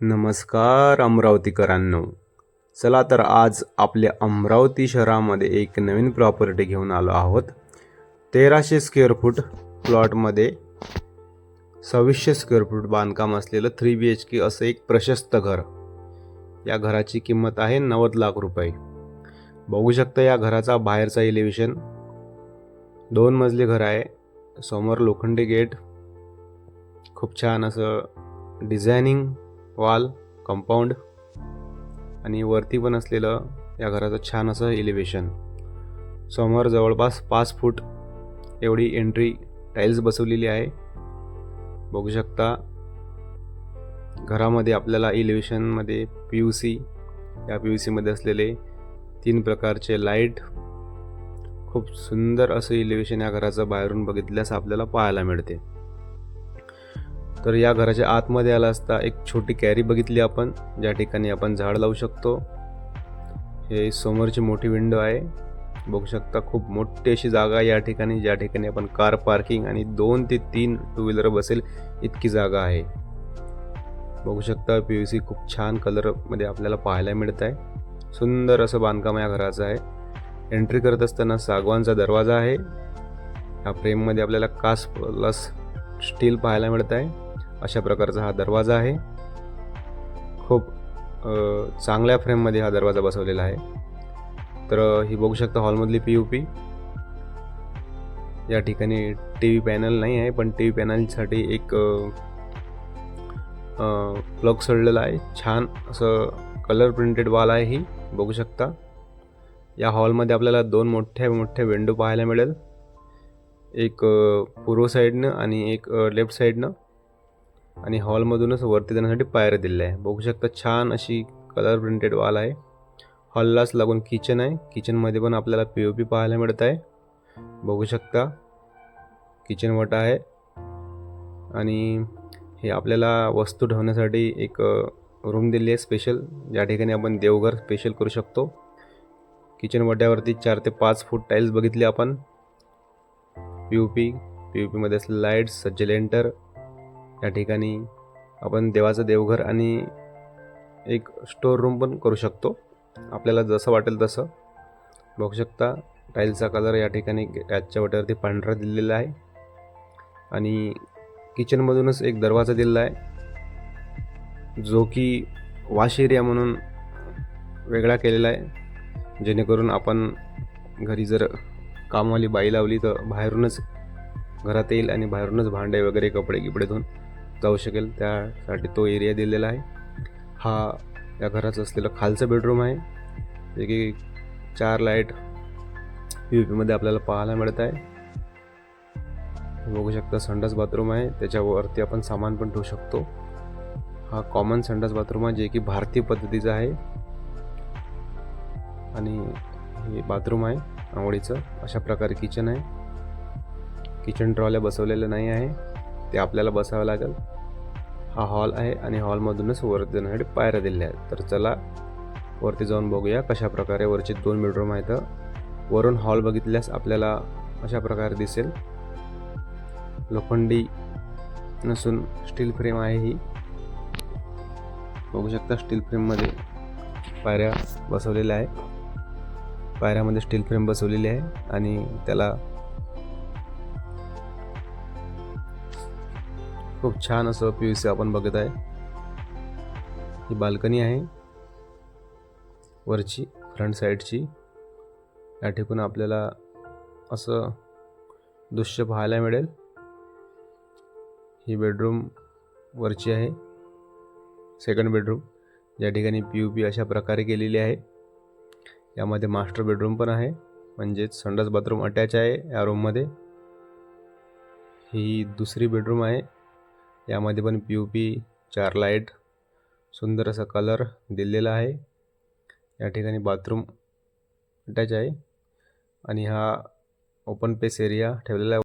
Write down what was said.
नमस्कार अमरावतीकरांनो. चला तर आज आपल्या अमरावती शहरामध्ये एक नवीन प्रॉपर्टी घेऊन आलो आहोत. तेराशे स्क्वेअर फूट प्लॉटमध्ये सव्वीसशे स्क्वेअर फूट बांधकाम असलेलं थ्री बी एच के असं एक प्रशस्त घर. या घराची किंमत आहे नव्वद लाख रुपये. बघू शकता या घराचा बाहेरचा इलेव्हिशन दोन मजले घर आहे. समोर लोखंडी गेट खूप छान असं डिझायनिंग वॉल कंपाऊंड आणि वरती पण असलेलं या घराचं छान असं इलिव्हेशन समोर जवळपास पाच फूट एवढी एंट्री टाईल्स बसवलेली आहे. बघू शकता घरामध्ये आपल्याला एलिव्हेशनमध्ये पी यू सी या पी यू सीमध्ये असलेले तीन प्रकारचे लाइट खूप सुंदर असं इलिव्हेशन या घराचं बाहेरून बघितल्यास आपल्याला पाहायला मिळते. तर या घराच्या आतमध्ये आला असता एक छोटी कॅरी बघितली आपण ज्या ठिकाणी आपण झाड लावू शकतो. हे समोरची मोठी विंडो आहे. बघू शकता खूप मोठी अशी जागा आहे या ठिकाणी ज्या ठिकाणी आपण कार पार्किंग आणि दोन ते तीन टू व्हीलर बसेल इतकी जागा आहे. बघू शकता पी व्ही सी खूप छान कलरमध्ये आपल्याला पाहायला मिळत आहे सुंदर असं बांधकाम या घराचं आहे. एंट्री करत असताना सागवानचा दरवाजा आहे. या फ्रेममध्ये आपल्याला कास प्लस स्टील पाहायला मिळत आहे अशा प्रकारचा हा दरवाजा आहे. खूप चांगल्या फ्रेममध्ये हा दरवाजा बसवलेला आहे. तर ही बघू शकता हॉलमधली पी यू पी या ठिकाणी टी व्ही पॅनल नाही आहे पण टी व्ही पॅनलसाठी एक प्लग सोडलेला आहे. छान असं कलर प्रिंटेड वॉल आहे ही बघू शकता. या हॉलमध्ये आपल्याला दोन मोठ्या मोठ्या विंडो पाहायला मिळेल. एक पूर्व साईडनं आणि एक लेफ्ट साईडनं. आणि हॉलमधूनच वरती जाण्यासाठी पायऱ्या दिलेल्या आहे. बघू शकता छान अशी कलर प्रिंटेड वॉल आहे. हॉललाच लागून किचन आहे. किचनमध्ये पण आपल्याला पी ओ पी पाहायला मिळत आहे. बघू शकता. किचन वटा आहे. आणि हे आपल्याला वस्तू ठेवण्यासाठी एक रूम दिली आहे स्पेशल ज्या ठिकाणी आपण देवघर स्पेशल करू शकतो. किचन वट्यावरती चार ते पाच फूट टाईल्स बघितले आपण. P U P P U पीमध्ये असलेले लाईट्स सज्जलेंटर या ठिकाणी आपण देवाचं देवघर आणि एक स्टोर रूम पण करू शकतो. आपल्याला जसं वाटेल तसं. बघू शकता टाईलचा कलर या ठिकाणी गॅसच्या वाट्यावरती पांढरा दिलेला आहे. आणि किचनमधूनच एक दरवाजा दिलेला आहे. जो की वॉश एरिया म्हणून वेगळा केलेला आहे. जेणेकरून आपण घरी जर कामवाली बाई लावली तर बाहेरूनच घरात येईल आणि बाहेरूनच भांडे वगैरे कपडे गिपडे धुवून जाऊ शकेल त्यासाठी तो एरिया दिलेला आहे. हा या घराचं असलेलं खालचं बेडरूम आहे. जे की चार लाइट पी पीमध्ये आपल्याला पाहायला मिळत आहे. बघू शकता संडास बाथरूम आहे. त्याच्यावरती आपण सामान पण ठेवू शकतो. हा कॉमन संडास बाथरूम आहे जे की भारतीय पद्धतीचा आहे. आणि हे बाथरूम आहे आंघोळीचं अशा प्रकारे किचन आहे. किचन ट्रॉल्या बसवलेलं नाही आहे. ते आपल्याला बसावं लागेल. हा हॉल आहे आणि हॉलमधूनच वरती जाण्यासाठी पायऱ्या दिल्या आहेत. तर चला वरती जाऊन बघूया कशा प्रकारे वरचे दोन बेडरूम आहेत. वरून हॉल बघितल्यास आपल्याला अशा प्रकारे दिसेल. लोखंडी नसून स्टील फ्रेम आहे ही. बघू शकता स्टील फ्रेममध्ये पायऱ्या बसवलेल्या आहे पायऱ्यामध्ये स्टील फ्रेम बसवलेली आहे आणि त्याला खूप छान असं पी सी आपण बघत आहे. ही बाल्कनी आहे. वरची फ्रंट साईडची या ठिकाणी आपल्याला असं दृश्य पाहायला मिळेल. ही बेडरूम वरची आहे. सेकंड बेडरूम या ठिकाणी पी यू पी अशा प्रकारे केलेली आहे. यामध्ये मास्टर बेडरूम पण आहे. म्हणजेच संडास बाथरूम अटॅच आहे या रूममध्ये ही दुसरी बेडरूम आहे. यामध्ये पण पी यू पी चार लाइट सुंदर असा कलर दिलेला आहे. या ठिकाणी बाथरूम अटॅच आहे. आणि हा ओपन पेस एरिया ठेवलेला आहे.